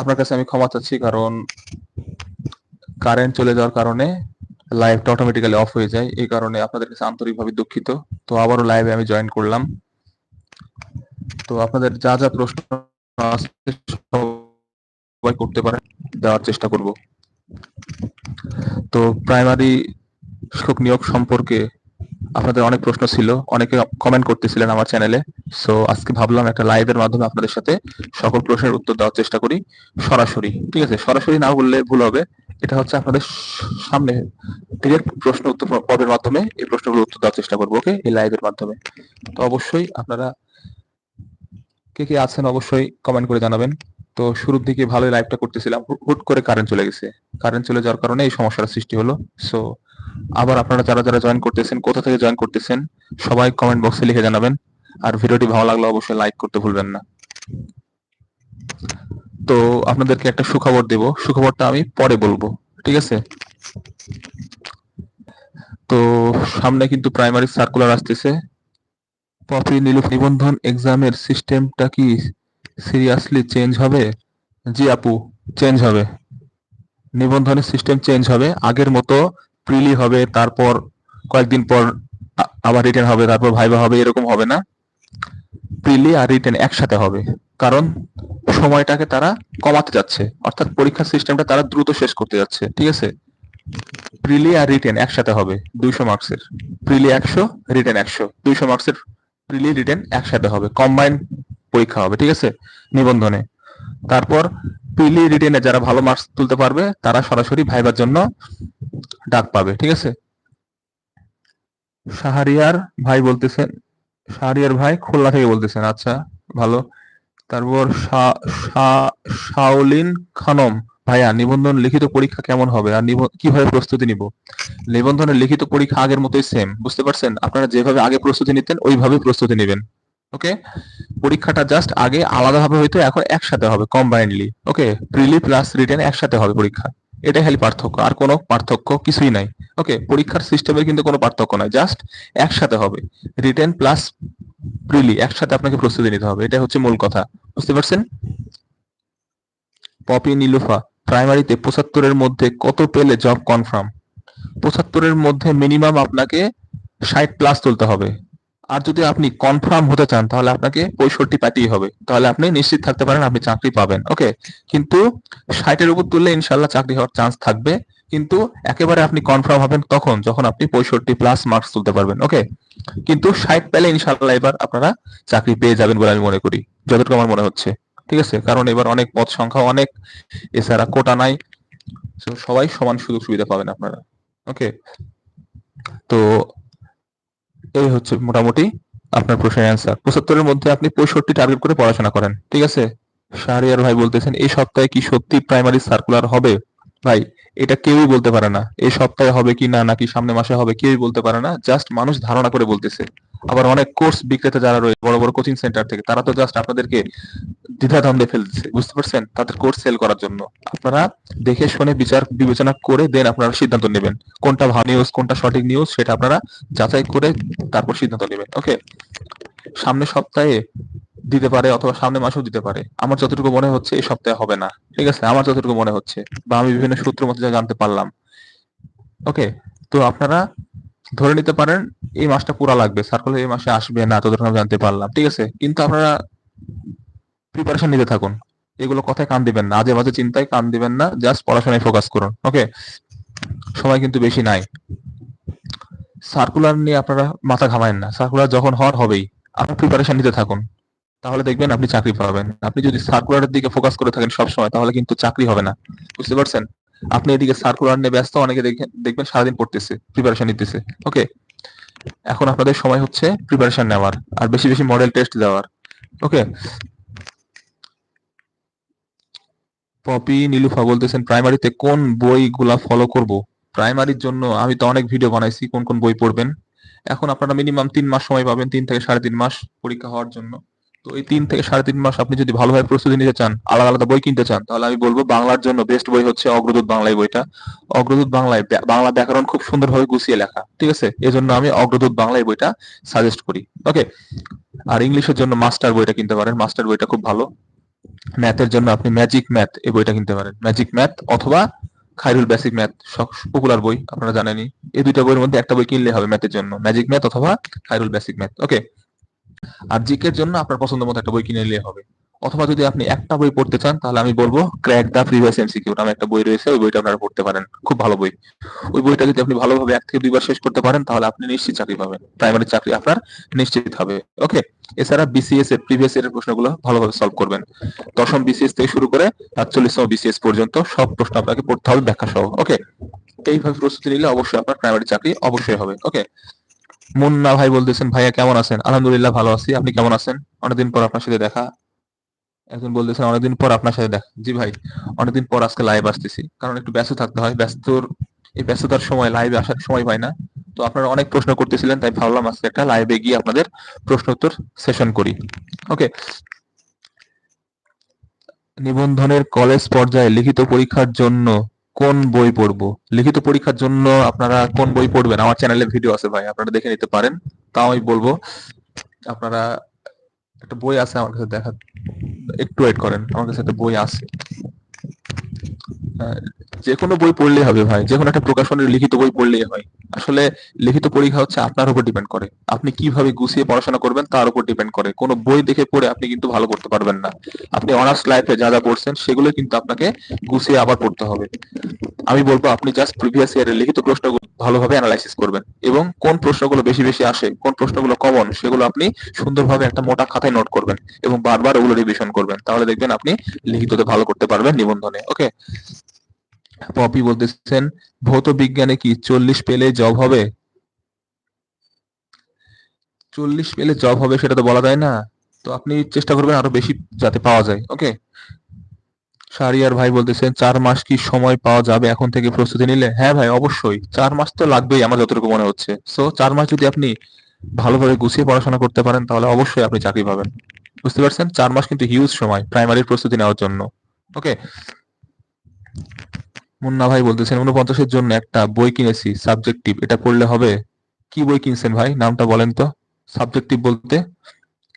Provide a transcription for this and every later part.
আপনার কাছে আমি ক্ষমা চাচ্ছি কারণ কারেন্ট চলে যাওয়ার কারণে লাইভটা অটোমেটিক্যালি অফ হয়ে যায়। এই কারণে আপনাদের কাছে আন্তরিকভাবে দুঃখিত। তো আবারও লাইভে আমি জয়েন করলাম। তো আপনাদের যা যা প্রশ্ন আছে সবাই করতে পারেন, দেওয়ার চেষ্টা করব। তো প্রাইমারি শিক্ষক নিয়োগ সম্পর্কে আপনাদের অনেক প্রশ্ন ছিল, অনেকে কমেন্ট করতেছিলেন আমার চ্যানেলে সো আজকে ভাবলাম একটা লাইভের মাধ্যমে আপনাদের সাথে সকল প্রশ্নের উত্তর দেওয়ার চেষ্টা করি সরাসরি। ঠিক আছে? সরাসরি না বললে ভুল হবে। এটা হচ্ছে আপনাদের সামনে ডিরেক্ট প্রশ্ন উত্তর পর্বের মাধ্যমে এই প্রশ্নগুলো উত্তর দেওয়ার চেষ্টা করব ওকে এই লাইভের মাধ্যমে। তো অবশ্যই আপনারা কে কে আছেন অবশ্যই কমেন্ট করে জানাবেন। তো শুরুর দিকে ভালোই লাইভটা করতেছিলাম। হুট- করে কারেন্ট চলে গেছে। কারেন্ট চলে যাওয়ার কারণে এই সমস্যার সৃষ্টি হলো। সো আবার আপনারা যারা যারা জয়েন করতেছেন, কোথা থেকে জয়েন করতেছেন, সবাই কমেন্ট বক্সে লিখে জানাবেন। আর ভিডিওটি ভালো লাগলে অবশ্যই লাইক করতে ভুলবেন না। তো আপনাদেরকে একটা সুখবর দেব। সুখবরটা আমি পরে বলব, ঠিক আছে? তো সামনে কিন্তু প্রাইমারি সার্কুলার আসতেছে। পপি নীলু নিবন্ধন এক্সামের সিস্টেমটা কি সিরিয়াসলি চেঞ্জ হবে? জি আপু চেঞ্জ হবে। নিবন্ধনের সিস্টেম চেঞ্জ হবে। আগের মতো প্রিলি হবে, তারপর কয়েকদিন পর আবার রিটেন হবে, তারপর ভাইবা হবে, এরকম হবে না। প্রিলি আর রিটেন একসাথে হবে, কারণ সময়টাকে তারা কমাতে যাচ্ছে। অর্থাৎ পরীক্ষার সিস্টেমটা তারা দ্রুত শেষ করতে যাচ্ছে, ঠিক আছে? প্রিলি আর রিটেন একসাথে হবে, দুইশো মার্কসের প্রিলি একশো রিটেন একশো। দুইশো মার্কসের প্রিলি রিটেন একসাথে হবে কম্বাইন পরীক্ষা হবে, ঠিক আছে? নিবন্ধনে। তারপর প্রিলি রিটেনে যারা ভালো মার্কস তুলতে পারবে, তারা সরাসরি ভাইবার জন্য ডাক পাবে, ঠিক আছে? শাহরিয়ার ভাই বলতেছেন, শাহরিয়ার ভাই খুলনা থেকে বলতেছেন আচ্ছা ভালো। তারপর শাওলিন খানম, ভাইয়া, নিবন্ধন লিখিত পরীক্ষা কেমন হবে? আর কীভাবে প্রস্তুতি নিব? নিবন্ধনের লিখিত পরীক্ষা আগের মতোই সেম বুঝতে পারছেন? আপনারা যেভাবে আগে প্রস্তুতি নিতেন ওইভাবে প্রস্তুতি নেবেন। ওকে পরীক্ষাটা জাস্ট আগে আলাদাভাবে হইতো, এখন একসাথে হবে combinedly okay preli plus written একসাথে হবে পরীক্ষা। এটাই খালি পার্থক্য, আর কোনো পার্থক্য কিছুই নাই ওকে পরীক্ষার সিস্টেমের কিন্তু কোনো পার্থক্য নাই জাস্ট একসাথে হবে। রিটেন প্লাস প্রিলি একসাথে আপনাকে প্রস্তুতি নিতে হবে এটা হচ্ছে মূল কথা। বুঝতে পারছেন? পপি নীলুফা প্রাইমারিতে পঁচাত্তরের মধ্যে কত পেলে জব কনফার্ম পঁচাত্তরের মধ্যে মিনিমাম আপনাকে ষাট প্লাস তুলতে হবে। আর যদি আপনি কনফার্ম হতে চান, তাহলে আপনাকে পঁয়ষট্টি পাতেই হবে। তাহলে আপনি নিশ্চিত থাকতে পারেন আপনি চাকরি পাবেন ওকে কিন্তু ষাটের উপর তুললে ইনশাল্লাহ চাকরি হওয়ার চান্স থাকবে। কিন্তু একেবারে আপনি কনফার্ম হবেন তখন, যখন আপনি পঁয়ষট্টি প্লাস মার্কস তুলতে পারবেন ওকে কিন্তু ষাট পেলে ইনশাল্লাহ এবার আপনারা চাকরি পেয়ে যাবেন বলে আমি মনে করি। যতটুকু আমার মনে হচ্ছে, ঠিক আছে? কারণ এবার অনেক পদ সংখ্যা, অনেক এছাড়া কোটা নাই। সবাই সমান সুযোগ সুবিধা পাবেন আপনারা ওকে তো এই হচ্ছে মোটামুটি আপনার প্রশ্নের অ্যান্সার পঁচাত্তরের মধ্যে আপনি পঁয়ষট্টি টার্গেট করে পড়াশোনা করেন, ঠিক আছে? শাহরিয়ার ভাই বলতেছেন, এই সপ্তাহে কি সত্যি প্রাইমারি সার্কুলার হবে? ভাই, এটা কেউই বলতে পারে না। এই সপ্তাহে হবে কি না, নাকি সামনে মাসে হবে, কেউই বলতে পারে না। জাস্ট মানুষ ধারণা করে বলতেছে। আবার অনেক কোর্স বিক্রেতা যারা রয়েছে, বড় বড় কোচিং সেন্টার থেকে, তারা তো জাস্ট আপনাদেরকে দ্বিধা দ্বিধাদ্বন্দ্বে ফেলছে, বুঝতে পারছেন? তাদের কোর্স সেল করার জন্য। আপনারা দেখে শুনে বিচার বিবেচনা করে দেন আপনারা সিদ্ধান্ত নেবেন। কোনটা ভালো নিউজ কোনটা সঠিক নিউজ সেটা আপনারা যাচাই করে তারপর সিদ্ধান্ত নেবেন। ওকে সামনে সপ্তাহে দিতে পারে অথবা সামনে মাসেও দিতে পারে। আমার যতটুকু মনে হচ্ছে এই সপ্তাহে হবে না। ঠিক আছে? আমার যতটুকু মনে হচ্ছে বা আমি বিভিন্ন সূত্র মতে যা জানতে পারলাম। ওকে তো আপনারা ধরে নিতে পারেন, এই মাসটা পুরা লাগবে। সার্কুলার এই মাসে আসবে না ততটুকু আমি জানতে পারলাম। ঠিক আছে? কিন্তু আপনারা প্রিপারেশন নিতে থাকুন। এগুলো কথায় কান দিবেন না, আজে বাজে চিন্তায় কান দিবেন না জাস্ট পড়াশোনায় ফোকাস করুন ওকে সময় কিন্তু বেশি নাই। সার্কুলার নিয়ে আপনারা মাথা ঘামায়েন না। সার্কুলার যখন হওয়ার হবেই, আপনার প্রিপারেশন নিতে থাকুন। তাহলে দেখবেন আপনি চাকরি পাবেন। আপনি যদি সার্কুলারের দিকে ফোকাস করে থাকেন সব সময় তাহলে কিন্তু চাকরি হবে না। বুঝতে পারছেন? আপনি এদিকে সার্কুলার নিয়ে ব্যস্ত, অনেকে দেখবেন সারাদিন পড়তেছে প্রিপারেশন নিতেছে। ওকে এখন আপনাদের সময় হচ্ছে প্রিপারেশন নেওয়ার, আর বেশি বেশি মডেল টেস্ট দেওয়ার। ওকে পপি, নীলুফা বলতেছেন প্রাইমারিতে কোন বইগুলা ফলো করব? প্রাইমারির জন্য আমি তো অনেক ভিডিও বানাইছি, কোন কোন বই পড়বেন। এখন আপনারা মিনিমাম তিন মাস সময় পাবেন, তিন থেকে সাড়ে তিন মাস পরীক্ষা হওয়ার জন্য। তো এই তিন থেকে সাড়ে তিন মাস আপনি যদি ভালোভাবে প্রস্তুতি নিতে চান, আলাদা আলাদা বই কিনতে চান, তাহলে আমি বলব বাংলার জন্য বেস্ট বই হচ্ছে অগ্রদূত বাংলায় বইটা। অগ্রদূত বাংলায় বাংলা ব্যাকরণ খুব সুন্দরভাবে গুছিয়ে লেখা, ঠিক আছে? এজন্য আমি অগ্রদূত বাংলায় বইটা সাজেস্ট করি। ওকে আর ইংলিশের জন্য মাস্টার বইটা কিনতে পারেন। মাস্টার বইটা খুব ভালো। ম্যাথের জন্য আপনি ম্যাজিক ম্যাথ এই বইটা কিনতে পারেন। ম্যাজিক ম্যাথ অথবা খাইরুল বেসিক ম্যাথ পপুলার বই, আপনারা জানেনই। এই দুইটা বইয়ের মধ্যে একটা বই কিনলে হবে ম্যাথের জন্য। ম্যাজিক ম্যাথ অথবা খাইরুল বেসিক ম্যাথ ওকে আর জিকের জন্য আপনার পছন্দ মতো একটা বই কিনে নিলে হবে। অথবা যদি আপনি একটা বই পড়তে চান, তাহলে আমি বলব ক্র্যাক দা প্রিভিয়াস এমসিকিউ নামে একটা বই রয়েছে, ওই বইটা আপনারা পড়তে পারেন। খুব ভালো বই। ওই বইটা যদি আপনি ভালোভাবে এক থেকে দুইবার শেষ করতে পারেন, তাহলে আপনি নিশ্চিত চাকরি পাবেন। প্রাইমারি চাকরি আপনার নিশ্চিত হবে। ওকে এছাড়া বিসিএস এর প্রিভিয়াস এর প্রশ্নগুলো ভালোভাবে সলভ করবেন। দশম বিসিএস থেকে শুরু করে সাতচল্লিশতম বিসিএস পর্যন্ত সব প্রশ্ন আপনাকে পড়তে হবে ব্যাখ্যা সহ। ওকে এইভাবে প্রস্তুতি নিলে অবশ্যই আপনার প্রাইমারি চাকরি অবশ্যই হবে। ওকে মুন্না ভাই বলতেছেন, ভাইয়া কেমন আছেন? আলহামদুলিল্লাহ ভালো আছি। আপনি কেমন আছেন? অনেকদিন পর আপনার সাথে দেখা। একজন বলতেছেন, অনেকদিন পর আপনার সাথে দেখা। জি ভাই, অনেকদিন পর আজকে লাইভ আসতেছি। কারণ একটু ব্যস্ত থাকতে হয়। ব্যস্তর, এই ব্যস্ততার সময় লাইভে আসার সময় পাই না। তো আপনারা অনেক প্রশ্ন করতেছিলেন, তাই ভাবলাম আজকে একটা লাইভে গিয়ে আপনাদের প্রশ্ন উত্তর সেশন করি। ওকে নিবন্ধনের কলেজ পর্যায়ে লিখিত পরীক্ষার জন্য কোন বই পড়ব? লিখিত পরীক্ষার জন্য আপনারা কোন বই পড়বেন? আমার চ্যানেলে ভিডিও আছে ভাই, আপনারা দেখে নিতে পারেন। তাও আমি বলব, আপনারা একটা বই আছে আমার কাছে দেখা, একটু ওয়েট করেন, আমার কাছে একটা বই আছে। যে কোনো বই পড়লেই হবে ভাই যে কোনো একটা প্রকাশনের লিখিত বই পড়লেই হয়। আসলে লিখিত পরীক্ষা হচ্ছে আপনার উপর ডিপেন্ড করে। আপনি কীভাবে গুছিয়ে পড়াশোনা করবেন তার উপর ডিপেন্ড করে। কোনো বই দেখে পড়ে আপনি কিন্তু ভালো করতে পারবেন না। আপনি অনার্স লাইফে যা যা পড়ছেন সেগুলো কিন্তু আপনাকে গুছিয়ে আবার পড়তে হবে। আমি বলব আপনি জাস্ট প্রিভিয়াস ইয়ারের লিখিত প্রশ্নগুলো ভালোভাবে অ্যানালাইসিস করবেন এবং কোন প্রশ্নগুলো বেশি বেশি আসে, কোন প্রশ্নগুলো কমন সেগুলো আপনি সুন্দরভাবে একটা মোটা খাতায় নোট করবেন এবং বারবার ওগুলো রিভিশন করবেন। তাহলে দেখবেন আপনি লিখিততে ভালো করতে পারবেন নিবন্ধনে। ওকে পপি বলতেছেন ভৌত বিজ্ঞানে কি চল্লিশ পেলে জব হবে? চল্লিশ পেলে জব হবে সেটা তো বলা যায় না। তো আপনি চেষ্টা করবেন আরও বেশি যাতে পাওয়া যায়, ওকে? শারিয়ার ভাই বলতেছেন, চার মাস কি সময় পাওয়া যাবে এখন থেকে প্রস্তুতি নিলে? হ্যাঁ ভাই, অবশ্যই। চার মাস তো লাগবেই আমার যতটুকু মনে হচ্ছে। সো চার মাস যদি আপনি ভালোভাবে গুছিয়ে পড়াশোনা করতে পারেন, তাহলে অবশ্যই আপনি চাকরি পাবেন। বুঝতে পারছেন? চার মাস কিন্তু হিউজ সময় প্রাইমারির প্রস্তুতি নেওয়ার জন্য, ওকে? মুন্না ভাই বলতেছেন উনপঞ্চাশের জন্য একটা বই কিনেছি সাবজেক্টিভ এটা পড়লে হবে? কি বই কিনছেন ভাই? নামটা বলেন তো। সাবজেক্টিভ বলতে?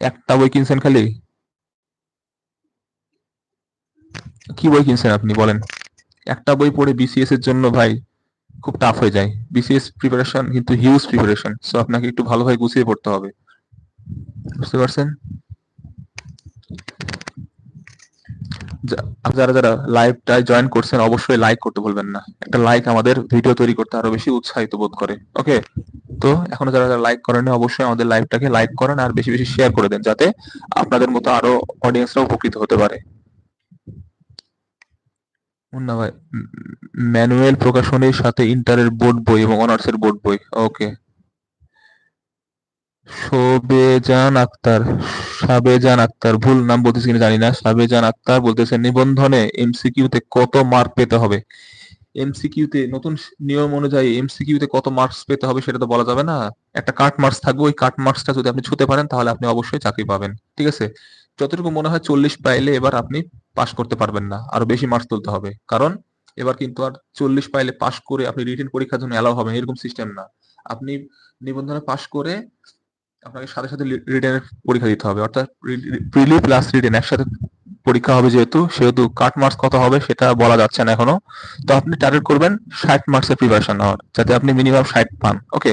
একটা বই কিনছেন খালি? কি বই কিনছেন আপনি? বলেন। একটা বই পড়ে বিসিএস এর জন্য ভাই খুব টাফ হয়ে যায়। বিসিএস প্রিপারেশন কিন্তু হিউজ প্রিপারেশন সো আপনাকে একটু ভালোভাবে গুছিয়ে পড়তে হবে। বুঝতে পারছেন যা- যারা যারা লাইভটায় জয়েন করছেন, অবশ্যই লাইক করতে ভুলবেন না। একটা লাইক আমাদের ভিডিও তৈরি করতে আরও বেশি উৎসাহিত বোধ করে। ওকে তো এখনও যারা যারা লাইক করেন অবশ্যই আমাদের লাইভটাকে লাইক করেন আর বেশি বেশি শেয়ার করে দেন, যাতে আপনাদের মতো আরও অডিয়েন্সরা উপকৃত হতে পারে। মুন্না ভাই ম্যানুয়াল প্রকাশনের সাথে ইন্টারের বোর্ড বই এবং অনার্সের বোর্ড বই। ওকে শোবেজান আক্তার, সাবেজান আক্তার, ভুল নাম বলতেছি কিনা জানি না, সাবেজান আক্তার বলতেছে, নিবন্ধনে এমসিকিউ তে কত মার্ক পেতে হবে? এমসিকিউ তে নতুন নিয়ম অনুযায়ী এমসিকিউ তে কত মার্কস পেতে হবে সেটা তো বলা যাবে না। একটা কাট মার্কস থাকবে, ওই কাট মার্কসটা যদি আপনি ছুতে পারেন, তাহলে আপনি অবশ্যই চাকরি পাবেন। ঠিক আছে? যতটুকু মনে হয় চল্লিশ পাইলে এবার আপনি পাশ করতে পারবেন না, আরও বেশি মার্কস তুলতে হবে। কারণ এবার কিন্তু আর চল্লিশ পাইলে পাশ করে আপনি রিটেন পরীক্ষার জন্য অ্যালাউ হবে এরকম সিস্টেম না। আপনি নিবন্ধনে পাশ করে আপনাকে সাথে সাথে রিটেনের পরীক্ষা দিতে হবে। অর্থাৎ প্রিলি প্লাস রিটেন একসাথে পরীক্ষা হবে যেহেতু, সেহেতু কাট মার্কস কত হবে সেটা বলা যাচ্ছে না এখনও। তো আপনি টার্গেট করবেন ষাট মার্কসের প্রিপারেশন নেওয়ার, যাতে আপনি মিনিমাম ষাট পান। ওকে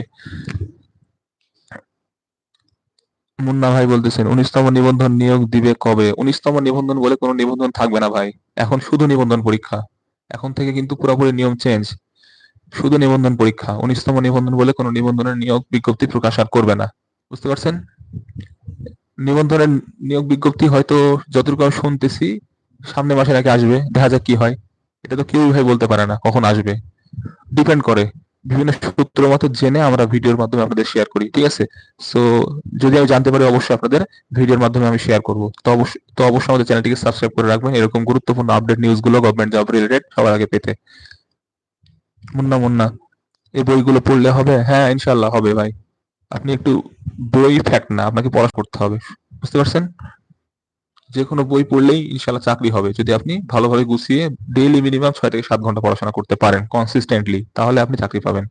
মুন্না ভাই বলতেছেন, উনিশতম নিবন্ধন নিয়োগ দিবে কবে? উনিশতম নিবন্ধন বলে কোনো নিবন্ধন থাকবে না ভাই। এখন শুধু নিবন্ধন পরীক্ষা। এখন থেকে কিন্তু পুরোপুরি নিয়ম চেঞ্জ শুধু নিবন্ধন পরীক্ষা। উনিশতম নিবন্ধন বলে কোনো নিবন্ধনের নিয়োগ বিজ্ঞপ্তি প্রকাশ আর করবে না। বুঝতে পারছেন? নিবন্ধনের নিয়োগ বিজ্ঞপ্তি হয়তো যতটুকু আমি শুনতেছি সামনে মাসে নাকি আসবে। দেখা যাক কি হয়। এটা তো কেউই ভাই বলতে পারে না কখন আসবে। ডিপেন্ড করে। বিভিন্ন সূত্র মতো জেনে আমরা ভিডিওর মাধ্যমে আপনাদের শেয়ার করি, ঠিক আছে? সো যদি আমি জানতে পারি অবশ্যই আপনাদের ভিডিওর মাধ্যমে আমি শেয়ার করব। তো অবশ্যই তো অবশ্যই আমাদের চ্যানেলটিকে সাবস্ক্রাইব করে রাখবেন। এরকম গুরুত্বপূর্ণ আপডেট নিউজগুলো গভর্নমেন্ট জব রিলেটেড সবার আগে পেতে। মুন্না মুন্না, এই বইগুলো পড়লে হবে? হ্যাঁ ইনশাল্লাহ হবে ভাই। আপনি একটু বই ফ্যাক্ট না, আপনাকে পড়া করতে হবে, বুঝতে পারছেন? যে কোনো বই পড়লেই ইনশাল্লাহ চাকরি হবে। যদি আপনি ভালোভাবে গুছিয়ে ডেইলি মিনিমাম ছয় থেকে সাত ঘণ্টা পড়াশোনা করতে পারেন কনসিস্টেন্টলি তাহলে আপনি চাকরি পাবেন।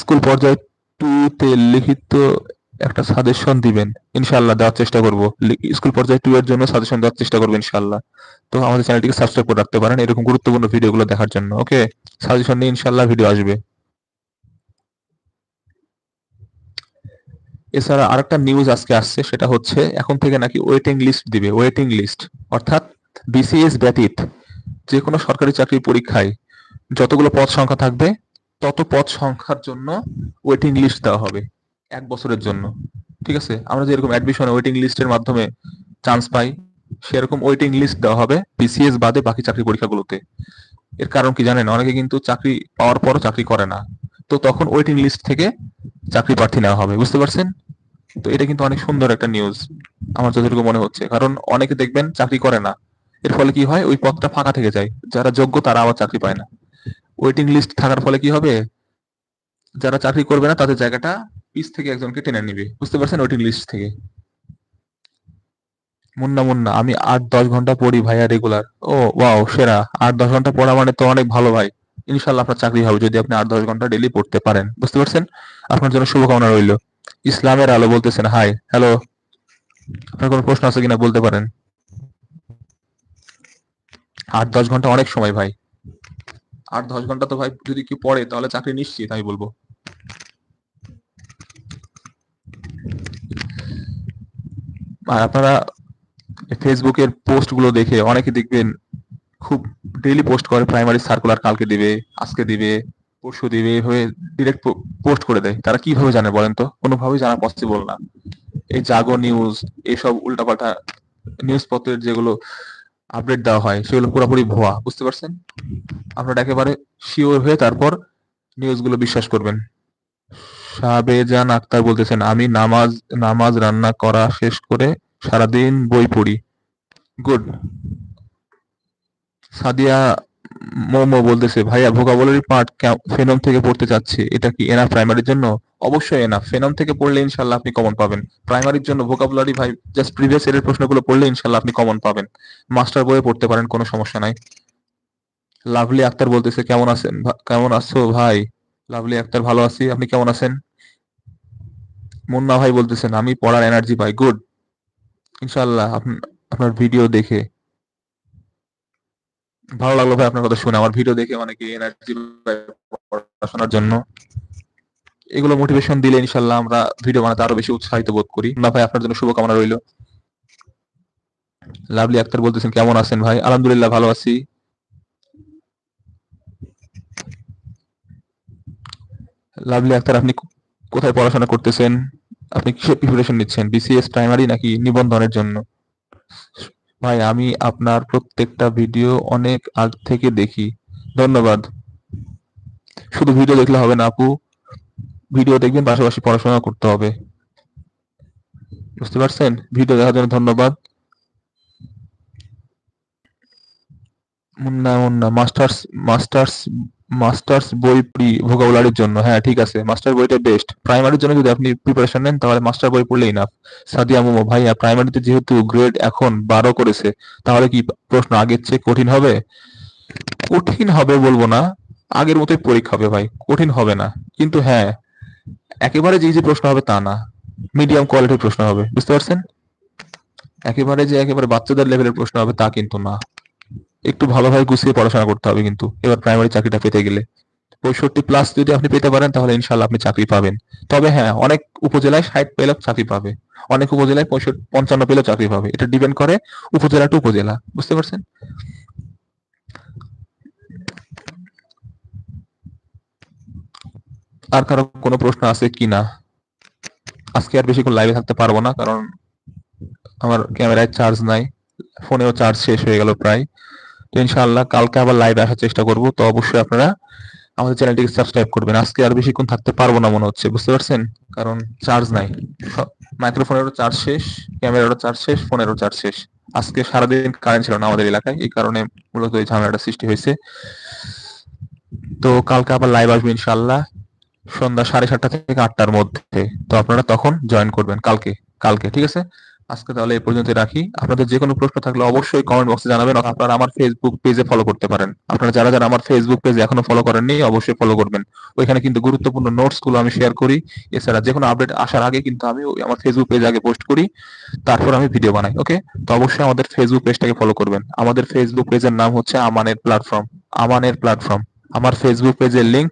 স্কুল পর্যায়ে টু তে লিখিত একটা সাজেশন দিবেন ইনশাল্লাহ দেওয়ার চেষ্টা করব। স্কুল পর্যায়ে টু এর জন্য সাজেশন দেওয়ার চেষ্টা করব ইনশাল্লাহ তো আমাদের চ্যানেলটিকে সাবস্ক্রাইব করে রাখতে পারেন, এরকম গুরুত্বপূর্ণ ভিডিওগুলো দেখার জন্য ওকে সাজেশন নিয়ে ইনশাল্লাহ ভিডিও আসবে। এছাড়া আরেকটা নিউজ আজকে আসছে, সেটা হচ্ছে এখন থেকে নাকি ওয়েটিং লিস্ট দিবে ওয়েটিং লিস্ট অর্থাৎ বিসিএস ব্যতীত যে কোনো সরকারি চাকরির পরীক্ষায় যতগুলো পদ সংখ্যা থাকবে, তত পদ সংখ্যার জন্য ওয়েটিং লিস্ট দেওয়া হবে এক বছরের জন্য। ঠিক আছে? আমরা যেরকম অ্যাডমিশন ওয়েটিং লিস্টের মাধ্যমে চান্স পাই, সেরকম ওয়েটিং লিস্ট দেওয়া হবে বিসিএস বাদে বাকি চাকরি পরীক্ষাগুলোতে। এর কারণ কি জানেন? অনেকে কিন্তু চাকরি পাওয়ার পরও চাকরি করে না। তো তখন ওয়েটিং লিস্ট থেকে চাকরি প্রার্থী নেওয়া হবে, বুঝতে পারছেন? তো এটা কিন্তু অনেক সুন্দর একটা নিউজ আমার যতটুকু মনে হচ্ছে। কারণ অনেকে দেখবেন চাকরি করে না। এর ফলে কি হয়? ওই পদটা ফাঁকা থেকে যায়। যারা যোগ্য তারা আবার চাকরি পায় না। ওয়েটিং লিস্ট থাকার ফলে কি হবে? যারা চাকরি করবে না, তাদের জায়গাটা পিস থেকে একজনকে টেনে নিবে। বুঝতে পারছেন? ওয়েটিং লিস্ট থেকে। মুন্না মুন্না, আমি আট দশ ঘণ্টা পড়ি ভাইয়া রেগুলার ও ওয়াও সেরা। আট দশ ঘণ্টা পড়া মানে তো অনেক ভালো ভাই। ইনশাল্লাহ আপনার চাকরি হবে যদি আপনি আট দশ ঘণ্টা ডেলি পড়তে পারেন। বুঝতে পারছেন? আপনার জন্য শুভকামনা রইল। ইসলামের আলো বলতেছেন হাই হ্যালো আপনার কোনো প্রশ্ন আছে কিনা বলতে পারেন? আট দশ ঘণ্টা অনেক সময় ভাই। আট দশ ঘণ্টা তো ভাই যদি কেউ পড়ে তাহলে চাকরি নিশ্চিত, আমি বলব। আর আপনারা ফেসবুকের পোস্টগুলো দেখে অনেকে দেখবেন খুব ডেইলি পোস্ট করে প্রাইমারি সার্কুলার কালকে দিবে, আজকে দিবে, পরশু দিবে, এভাবে ডিরেক্ট পোস্ট করে দেয়। তারা কীভাবে জানে বলেন তো? কোনোভাবেই জানা পসিবল না। এই জাগো নিউজ এইসব উল্টাপাল্টা নিউজ পত্রের যেগুলো আপডেট দেওয়া হয়, সেগুলো পুরোপুরি ভুয়া, বুঝতে পারছেন? আপনারা একেবারে শিওর হয়ে তারপর নিউজগুলো বিশ্বাস করবেন। সাবেজান আক্তার বলতেছেন, আমি নামাজ নামাজ রান্না করা শেষ করে সারাদিন বই পড়ি। গুড সাদিয়া মোমো বলতেছে, ভাইয়া ভোকাবুলারি পার্ট ফেনম থেকে পড়তে চাচ্ছে। এটা কি এনা প্রাইমারির জন্য? অবশ্যই এনা ফেনম থেকে পড়লে ইনশাল্লাহ আপনি কমন পাবেন। প্রাইমারির জন্য ভোকাবুলারি ভাই জাস্ট প্রিভিয়াস এর প্রশ্নগুলো পড়লে ইনশাল্লাহ আপনি কমন পাবেন। মাস্টার বইয়ে পড়তে পারেন, কোনো সমস্যা নাই। লাভলি আক্তার বলতেছে, কেমন আছেন? কেমন আছো ভাই? লাভলি আক্তার, ভালো আছি। আপনি কেমন আছেন? মুন্না ভাই বলতেছেন, আমি পড়ার এনার্জি পাই। গুড ইনশাল্লাহ আপ- আপনার ভিডিও দেখে। ভালো লাগল ভাই আপনার কথা শুনে। আমার ভিডিও দেখে অনেকে এনার্জি পড়াশোনার জন্য। এগুলো মোটিভেশন দিলে ইনশাল্লাহ আমরা ভিডিও বানাতে আরও বেশি উৎসাহিত বোধ করি। না ভাই, আপনার জন্য শুভকামনা রইল। লাভলি আক্তার বলতেছেন, কেমন আছেন ভাই? আলহামদুলিল্লাহ ভালো আছি। লাভলি আক্তার আপনি কোথায় পড়াশোনা করতেছেন? আপনি কিসের প্রিপারেশন নিচ্ছেন? বিসিএস প্রাইমারি নাকি নিবন্ধনের জন্য? ভাই, আমি আপনার প্রত্যেকটা ভিডিও অনেক আগ থেকে দেখি। ধন্যবাদ। শুধু ভিডিও দেখলে হবে না, আপু। ভিডিও দেখবেন, পাশাপাশি পড়াশোনা করতে হবে। বুঝতে পারছেন? ভিডিও দেখার জন্য ধন্যবাদ। Munna Munna, masters masters masters বই প্রি ভোকাবুলারির জন্য। হ্যাঁ ঠিক আছে মাস্টার বইটা বেস্ট প্রাইমারির জন্য যদি আপনি প্রিপারেশন নেন, তাহলে মাস্টার বই পড়লেই না সাদিয়া মোমো, ভাইয়া প্রাইমারিতে যেহেতু গ্রেড এখন বারো করেছে, তাহলে কি প্রশ্ন আগের চেয়ে কঠিন হবে? কঠিন হবে বলব না, আগের মতোই পরীক্ষা হবে ভাই, কঠিন হবে না। কিন্তু হ্যাঁ একেবারে যে যে প্রশ্ন হবে তা না মিডিয়াম কোয়ালিটির প্রশ্ন হবে, বুঝতে পারছেন? একেবারে যে একেবারে বাচ্চাদের লেভেলের প্রশ্ন হবে তা কিন্তু না। একটু ভালোভাবে গুছিয়ে পড়াশোনা করতে হবে কিন্তু। এবার প্রাইমারি চাকরিটা পেতে গেলে। পঁয়ষট্টি প্লাস যদি আপনি পেতে পারেন, তাহলে ইনশাল্লাহ আপনি চাকরি পাবেন। তবে হ্যাঁ অনেক উপজেলায় ষাট পেলেও চাকরি পাবে। অনেক উপজেলায় পঁয়ষট্টি, পঞ্চান্ন পেলেও চাকরি পাবে। এটা ডিপেন্ড করে উপজেলা টু উপজেলা। বুঝতে পারছেন? আর কারও কোনো প্রশ্ন আছে কি না? আজকে আর বেশিক্ষণ লাইভে থাকতে পারব না, কারণ আমার ক্যামেরায় চার্জ নাই। ফোনেও চার্জ শেষ হয়ে গেল প্রায়। তো ইনশাআল্লাহ কালকে আবার লাইভে আসার চেষ্টা করব। তো অবশ্যই আপনারা আমাদের চ্যানেলটিকে সাবস্ক্রাইব করবেন। আজকে আর বেশিক্ষণ থাকতে পারব না মনে হচ্ছে, বুঝতে পারছেন? কারণ চার্জ নাই। মাইক্রোফোনেরও চার্জ শেষ ক্যামেরারও চার্জ শেষ ফোনেরও চার্জ শেষ। আজকে সারাদিন কারেন্ট ছিল না আমাদের এলাকায়, এই কারণে মূলত এই ঝামেলাটা সৃষ্টি হয়েছে। তো কালকে আবার লাইভ আসবে ইনশাআল্লাহ সন্ধ্যা সাড়ে সাতটা থেকে আটটার মধ্যে। তো আপনারা তখন জয়েন করবেন কালকে কালকে, ঠিক আছে? আজকে তাহলে এই পর্যন্ত রাখি। আপনাদের যে কোনো প্রশ্ন থাকলে অবশ্যই কমেন্ট বক্সে জানাবেন আপনারা আমার ফেসবুক পেজে ফলো করতে পারেন। আপনারা যারা যারা আমার ফেসবুক পেজে এখনও ফলো করেননি, অবশ্যই ফলো করবেন। ওইখানে কিন্তু গুরুত্বপূর্ণ নোটসগুলো আমি শেয়ার করি। এছাড়া যে কোনো আপডেট আসার আগে কিন্তু আমি আমার ফেসবুক পেজ আগে পোস্ট করি। তারপর আমি ভিডিও বানাই ওকে তো অবশ্যই আমাদের ফেসবুক পেজটাকে ফলো করবেন। আমাদের ফেসবুক পেজের নাম হচ্ছে আমানের প্ল্যাটফর্ম আমানের প্ল্যাটফর্ম আমার ফেসবুক পেজের লিংক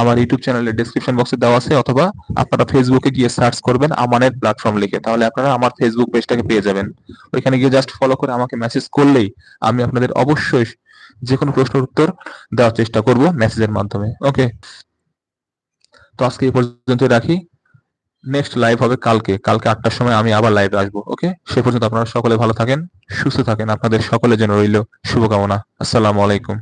আমার ইউটিউব চ্যানেলের ডেসক্রিপশন বক্সে দেওয়া আছে, অথবা আপনারা ফেসবুকে গিয়ে সার্চ করবেন আমানের প্ল্যাটফর্ম লিখে, তাহলে আপনারা আমার ফেসবুক পেজটাকে পেয়ে যাবেন। ওইখানে গিয়ে জাস্ট ফলো করে আমাকে মেসেজ করলেই আমি আপনাদের অবশ্যই যে কোনো প্রশ্নের উত্তর দেওয়ার চেষ্টা করব মেসেজের মাধ্যমে ওকে তো আজকে এই পর্যন্ত রাখি। নেক্সট লাইভ হবে কালকে কালকে আটটার সময় আমি আবার লাইভে আসব ওকে সে পর্যন্ত আপনারা সকলে ভালো থাকেন, সুস্থ থাকেন, আপনাদের সকলের জন্য রইল শুভকামনা, আসসালামু আলাইকুম।